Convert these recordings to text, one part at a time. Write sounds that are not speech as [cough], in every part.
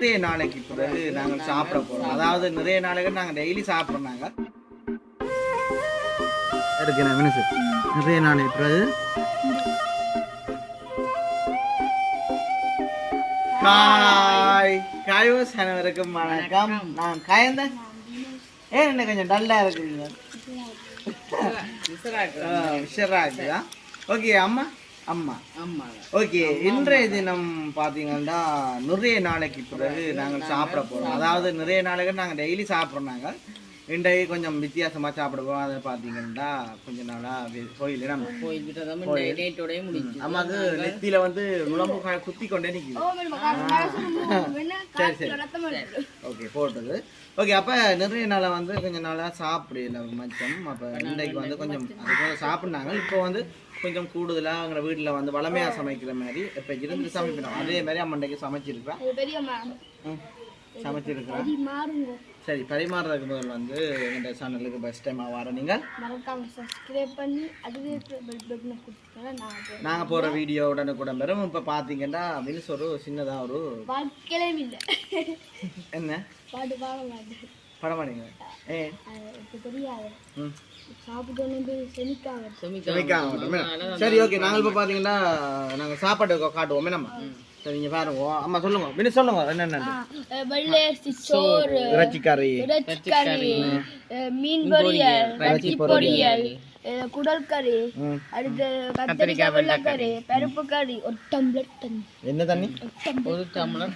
நிறைய நாளைக்கு பிறகு நாங்கள் சாப்பிட போறோம். அதாவது நிறைய நாளைக்கு நாங்கள் டெய்லி சாப்பிட்றோம் நாங்கள் இருக்கு நான் என்ன சார் நிறைய நாளைக்கு பிறகு. காய். காய்வஸ் அனைவருக்கும் வணக்கம். நான் காயந்தேன் ஏன் என்ன கொஞ்சம் டல்லா இருக்குங்க விஷராக்குதா ஓகே அம்மா. அம்மா ஓகே இன்றைய தினம் பார்த்தீங்கன்னா நிறைய நாளைக்கு பிறகு நாங்கள் சாப்பிட போகிறோம் அதாவது நிறைய நாளைக்கு நாங்கள் டெய்லி சாப்பிட்றோம் நாங்கள். இன்றைக்கு கொஞ்சம் வித்தியாசமாக சாப்பிட போகிறோம் அதை பார்த்தீங்கன்னா கொஞ்ச நாளாக கோயில் நம்ம அம்மாக்கு நெத்தியில வந்து நுழம்பு காய் குத்தி கொண்டே நிற்கிது சரி சரி. ஓகே போட்டது. ஓகே அப்போ நிறைய நாளாக வந்து கொஞ்ச நாளாக சாப்பிடல மச்சம். அப்போ இன்றைக்கு வந்து கொஞ்சம் அதுக்கு சாப்பிட்னாங்க. இப்போ வந்து கொஞ்சம் கூடுதலாக எங்கள் வீட்டில் வந்து வளமையாக சமைக்கிற மாதிரி இப்போ இருந்து சமைக்கணும். அதே மாதிரி அம்மண்டைக்கு சமைச்சிருக்கிறேன் சமைச்சிருக்கிறேன் சரி. பரிமாறுறதுக்கு முதல் வந்து எங்கள் சேனலுக்கு ஃபஸ்ட் டைமாக வர நீங்கள்? நாங்கள் போகிற வீடியோ உடனுக்குட பெறும் இப்போ பார்த்தீங்கன்னா மினிஸ் ஒரு சின்னதாக ஒரு என்ன? பாட்டு பாட மாட்டேன் படமாடிங்க ஏ அது இப்போ தெரியாது. சரி ஓகே. நாங்கள் இப்போ பார்த்தீங்கன்னா நாங்கள் சாப்பாடு காட்டுவோமே. நம்ம சரி இங்கே பாருங்க. அம்மா சொல்லுங்க. மினி சொல்லுங்க. என்னென்ன வெள்ளை சோறு இறைச்சி கறி. மீன் பொரியல் இறைச்சி பொரியல். குடல் கறி அடுத்து கத்திரிக்காய் வெள்ளைக்கறி பருப்பு கறி ஒரு டம்ளர் தண்ணி என்ன தண்ணி ஒரு டம்ளர்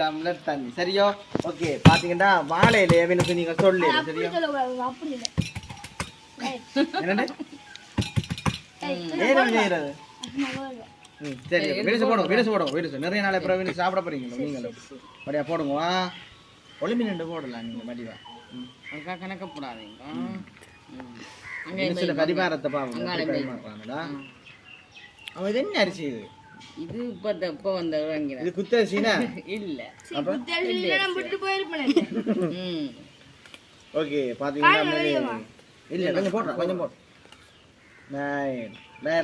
டம்ளர் தண்ணி சரியோ ஓகே பார்த்தீங்கன்னா வாழையில எனக்கு நீங்கள் சொல்லு சரியோ அப்படி இல்லை என்னண்டு ஏன் செய்யறது ம் சரி விரிசு போடுங்க விரிசு போடுங்க விரிசு நிறைய நாளை பிறகு விரிசு சாப்பிட போறீங்களா நீங்களும் மடியா போடுங்க வா ஒளிமி நின்று போடலாம் நீங்கள் மடிவா ம் விரிசுல பரிமாறத்தை பாருங்க. பரிமாறுறாங்களா அவன் இது. என்ன அரிசி இது? இது இப்ப இப்ப வந்த இது குத்தரிசினா [laughs] இல்ல. விட்டு போயிருப்பேன் ம். ஓகே பார்த்தீங்கன்னா இல்லை கொஞ்சம் போடுறேன் கொஞ்சம் போடு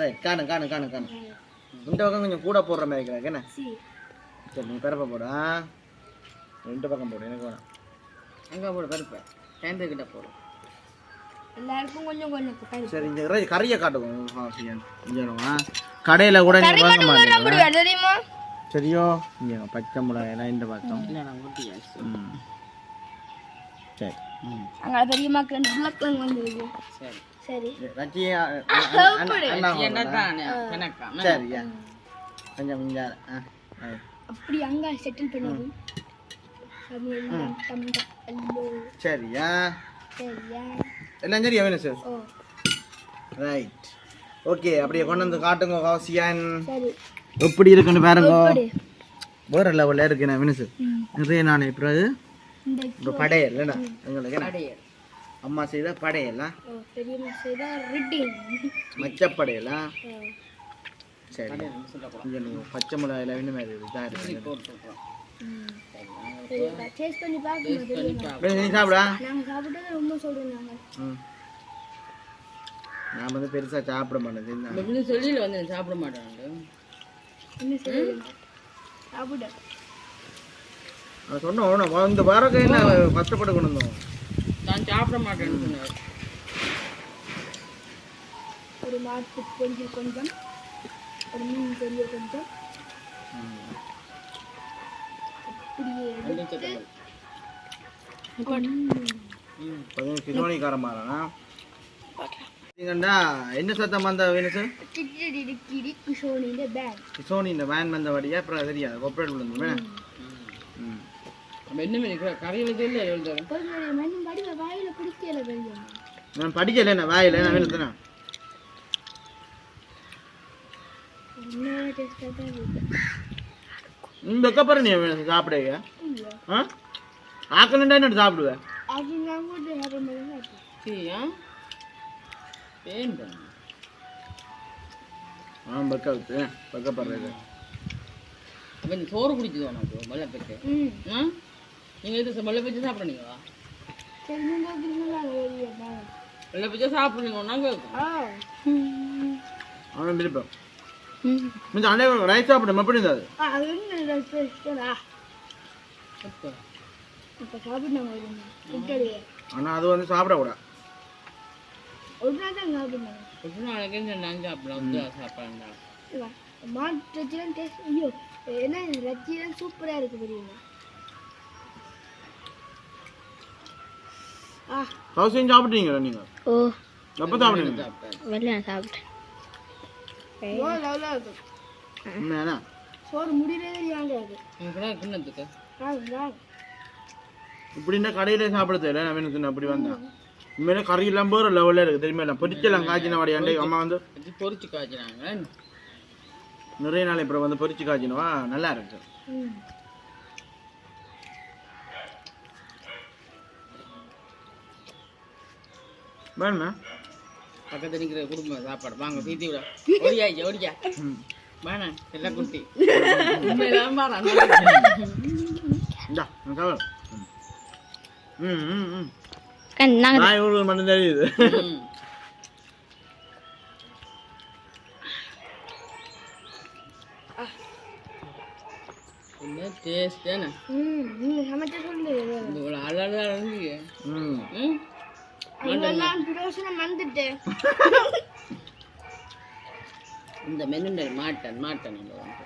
ரைட் காணும் காணும் காணும் காணும் இந்த பக்கம் கொஞ்சம் கூட போடுற மாதிரி இருக்கிறாங்க என்ன? சரி. நீ பிறப்ப போடு ஆ? ரெண்டு பக்கம் போடு எனக்கு வேணாம். அங்க போடு பருப்பு டேந்து கிட்ட போடு. எல்லாருக்கும் கொஞ்சம் கொஞ்சம் சரி இந்த கறியை வருவா கடையில் கூட நீங்கள் வாங்க சரியோ? இங்கே பச்சை மிளகாய் எல்லாம் இந்த பக்கம். இல்ல நான் ஊட்டியாச்சு ம். சரி. அங்க பெரியம்மாக்கு ரெண்டு உருளைக்கிழங்கு வந்துருக்கு. சரி. சரி. சரியா கொஞ்சம் right. அப்படி அங்க செட்டில் அல்லோ சரியா சரியா எல்லாம் சரியா வேணும் சார். ஓ. ரைட் ஓகே அப்படியே கொண்டு வந்து காட்டுங்க கவசியான் சரி. எப்படி இருக்குன்னு பாருங்க. வேற லெவலில் இருக்கு நான் மினிசு ம். நிறைய நான் இந்த இப்போ படையல் என்ன? எங்களுக்கு என்ன? அம்மா செய்த படையலா மச்சப்படையலா சரி. நீங்கள் பச்சை மிளகாயில் வேணும் மாதிரி இதாக இருக்கு. போட்டுருக்கோம் நான் வந்து பெருசாக சாப்பிட மாட்டேன் சொல்லியில வந்து சாப்பிட மாட்டேன் சாப்பிட. நான் சொன்னோம் இந்த வாரக்கை என்ன கஷ்டப்பட்டு கொண்டு வந்தோம்? நான் சாப்பிட மாட்டேன்னு சொன்னார். ஒரு மாட்டு பொரியல் கொஞ்சம். ஒரு மீன் பொரியல் கொஞ்சம். அப்படியே பதினஞ்சு கிலோனிக்காரமாறா பார்த்தீங்கன்னா என்ன சத்தம் வந்த வேணும் கிச்சடி கிடி கிஷோனிന്റെ பேக் சோனி இந்த வேன் வந்த வழியா அப்புறம் தெரியாது. கொப்பரேட் விழுந்து என்ன நான் படிக்கல என்ன வாயில? நான் வேணுத்தனா என்ன டேஸ்டா தான் இருக்கு. இந்த அப்புறம் நீ இல்ல ஆ ஆக்கணுண்டா என்ன சாப்பிடுவேன் அது நான் கூட சாப்பிட மாட்டேன் சரியா வேண்டாம் ஆ பக்க விட்டு பக்கப்படுறது அப்போ இந்த சோறு குடிச்சுது உனக்கு வெள்ளை பெற்று ம். ஆ? நீங்கள் இது வெள்ளை பெற்று சாப்பிட்றீங்களா வெள்ளை பெற்று சாப்பிட்றீங்கன்னா கேட்கும் ஆ. அவன் விருப்பம். கொஞ்சம் அனைவரும் ரைஸ் சாப்பிடும் எப்படி இருந்தது ஆ அது இப்போ ஒரு குட்டடியே ஆனால் அது வந்து சாப்பிடக்கூடாது ஒரு நாள் தான் சாப்பிட்டாங்க எப்படி நாளைக்கு நான் சாப்பிடலாம் வந்து சாப்பிட்றா மாட்டு ரச்சிலாம் டேஸ்ட் ஐயோ என்ன ரச்சிலாம் சூப்பராக இருக்கு தெரியுமா? கவுசியம் சாப்பிட்டீங்களா நீங்கள் ஓ. எப்போ சாப்பிட்டீங்க? சாப்பிட்டேன். வெளில சாப்பிட்டேன் இருக்கு. உண்மையாண்ணா? சோறு முடியறதே தெரியாங்க இப்படின்னா கடையிலே சாப்பிட தெரியல நான் வேணும் அப்படி வந்தேன் உண்மையிலே கறி எல்லாம் போகிற லெவலில் இருக்குது தெரியுமா? இல்லை பொரிச்செல்லாம் காய்ச்சின வாடி அண்டை அம்மா வந்து பொரிச்சு காய்ச்சினாங்க. நிறைய நாள் இப்போ வந்து பொரிச்சு காய்ச்சினவா? நல்லா இருக்கு. வேணுமா? பக்கத்துல நிக்கிற குடும்பம் சாப்பாடு. வாங்க தீத்தி விட. ஓடியா ஓடியா வேணாம் எல்லாம் குட்டி. உண்மையிலாம் பாரு நான் இவங்களுக்கு மட்டும் தெரியுது. இந்த இவ்வளோ அழகா இருந்தீங்க ம் ம் அதெல்லாம் பிரோசனம் வந்துட்டேன் இந்த மெனுண்டல் மாட்டன் மாட்டன் இந்த வந்து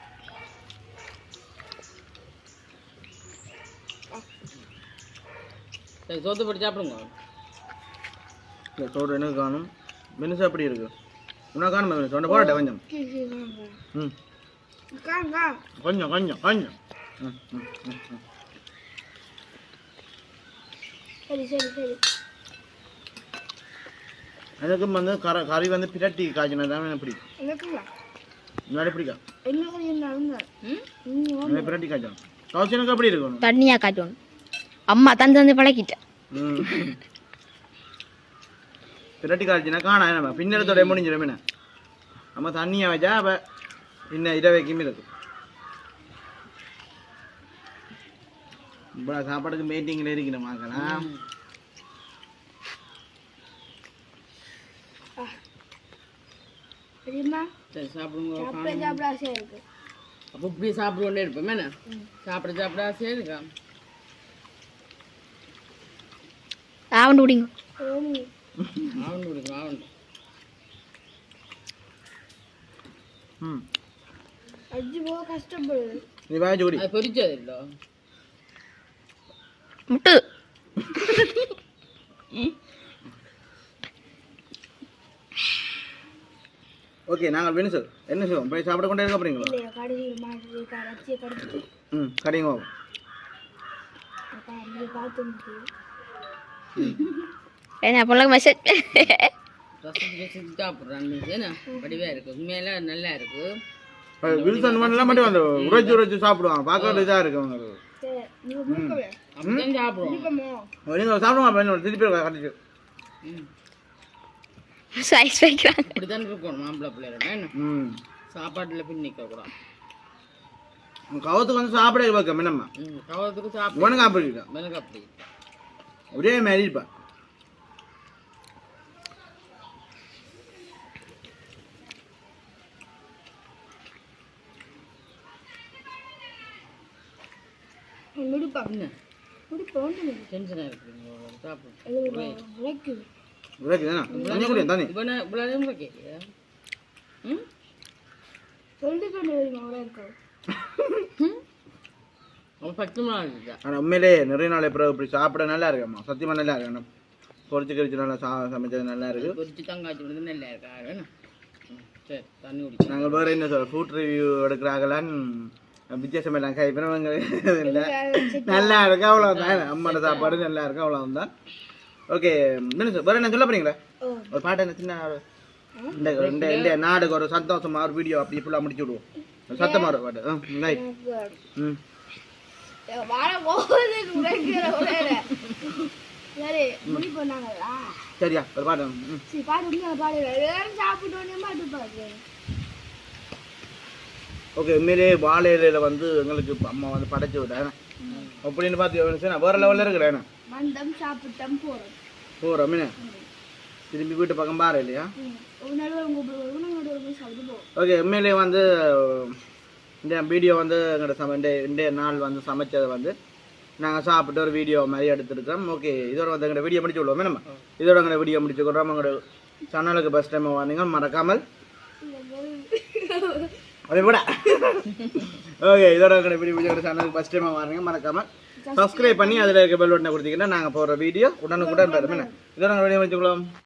சரி சோத்து போட்டு சாப்பிடுங்க. இல்லை சோறு எனக்கு காணும். மெனுசு அப்படி இருக்கு? உனக்கு காணும் மெனுசு சொன்ன போடட்டே கொஞ்சம்? ம். கொஞ்சம் கொஞ்சம் கொஞ்சம். ம் ம் ம் சரி சரி சரி. எனக்கும் வந்து கர கறி வந்து பிரட்டி காய்ச்சினா தான் எனக்கு பிடிக்கும். இருந்தாலும் ம்? எனக்கு பிரட்டி காய்ச்சணும். கவுச்சி எனக்கு அப்படி இருக்கணும்? தண்ணியாக காட்டணும் அம்மா தந்து தந்து பழக்கிட்டேன் ம். பிரட்டி காய்ச்சினா காணா நம்ம பின்னரத்தோட முடிஞ்சிடும் என்ன? நம்ம தண்ணியை வச்சா அப்போ பின்ன இதை வைக்கும் இருக்கு இப்போ சாப்பாடுக்கு மீட்டிங்கில் இருக்கணும் பார்க்கலாம் சாப்பிடுங்க அப்போ இப்படி சாப்பிடுவோன்னே இருப்போம் என்ன? சாப்பிட சாப்பிட ஆசையாக இருக்கா ஆவண்டு விடிங்க ஆவண்டு கொடுக்கும் ஆவண்டு ம் அஜி போக கஷ்டப்படுது நீ வாய்ச்சி குடி அது பொரிச்சது இல்லை முட்டு. ஓகே நாங்கள் வினுசு என்ன செய்வோம் போய் சாப்பிட கொண்டே இருக்க போறீங்களா? ம் கடைங்க பார்த்து என்ன பொண்ணுக்கு மெசேஜ் நல்லா இருக்கு வில்சன் பண்ணலாம் மட்டும் அந்த உரைச்சி உரைச்சி சாப்பிடுவாங்க. பார்க்கறது இதாக இருக்கு அவங்க. சரி நீங்கள் கொடுக்கவே. அப்படிதான் சாப்பிடுவோம் கொடுக்கமோ நீங்கள் சாப்பிடுவாங்க பையனோட திருப்பி கட்டிச்சு சைஸ் [laughs] வைக்கிறாங்க. இப்படிதான் இருக்கணும் மாம்பழ பிள்ளைகளோட என்ன? சாப்பாட்டில் பின் நிற்க கூடாது. கவத்துக்கு வந்து சாப்பிட வைக்க மின்னம்மா ம் கவலத்துக்கு சாப்பிட. உனக்கு அப்படி எனக்கு அப்படி ஒரே மாதிரி இருப்பா [laughs] முடிப்பா ஆனால் உண்மையிலே நிறைய நாள் பிறகு இப்படி சாப்பிட நல்லா இருக்கும்மா சத்தியமாக நல்லா இருக்கு. ஆனால் பொரிச்சு கரிச்சு நல்லா சா சமைச்சது நல்லா இருக்கு. பொரிச்சு தங்காய்ச்சி நல்லா இருக்கா. சரி தண்ணி குடிச்சு. நாங்கள் வேறு என்ன சொல்ற ஃபுட் ரிவ்யூ எடுக்கிறாங்களான்னு வித்தியாசம் எல்லாம் கைப்பினவங்க இல்லை. நல்லா இருக்கு அவ்வளோதான் அம்மாட சாப்பாடு நல்லா இருக்கு அவ்வளோதான் ஓகே வேறு என்ன சொல்ல போறீங்களா? ஒரு பாட்டு என்ன சின்ன இந்த இந்த நாடுக்கு ஒரு சந்தோஷமா ஒரு வீடியோ அப்படி ஃபுல்லாக முடிச்சு விடுவோம். ஒரு சத்தமா ஒரு பாட்டு. ம் ரைட் ம். சரியா ஒரு பாட்டு ம். சரி பாடு பாடு எல்லாரும் சாப்பிட்டோன்னே பாட்டு பாடு ஓகே உண்மையிலே வாழை இலையில வந்து எங்களுக்கு அம்மா வந்து படைச்சு விட்டேன் அப்படின்னு பார்த்து வேற லெவலில் இருக்கிறேன் வந்தம் சாப்பிட்டோம் போறோம். போகிறோம் மீன திரும்பி வீட்டு பக்கம் பாரு இல்லையா? சாப்பிட்டு ஓகே உண்மையிலே வந்து இந்த வீடியோ வந்து எங்களோட சம இன்றைய நாள் வந்து சமைச்சதை வந்து நாங்கள் சாப்பிட்டு ஒரு வீடியோ மாதிரி எடுத்துருக்கோம் ஓகே இதோட வந்து எங்களோட வீடியோ முடிச்சு விடுவோமே நம்ம. இதோட எங்களோட வீடியோ முடிச்சுக்கிறோம் எங்களோட சேனலுக்கு ஃபஸ்ட் டைம் வந்தீங்க மறக்காமல். அதே கூட ஓகே இதோட எங்களோட வீடியோ முடிச்சு சேனலுக்கு ஃபஸ்ட் டைம் வரீங்க மறக்காமல். சப்ஸ்கிரைப் பண்ணி அதில் இருக்க பெல் பட்டனை கொடுத்தீங்கன்னா நாங்கள் போடுற வீடியோ உடனுக்குடன் வரும். இதோட இதோட வீடியோ முடிச்சுக்கலாம்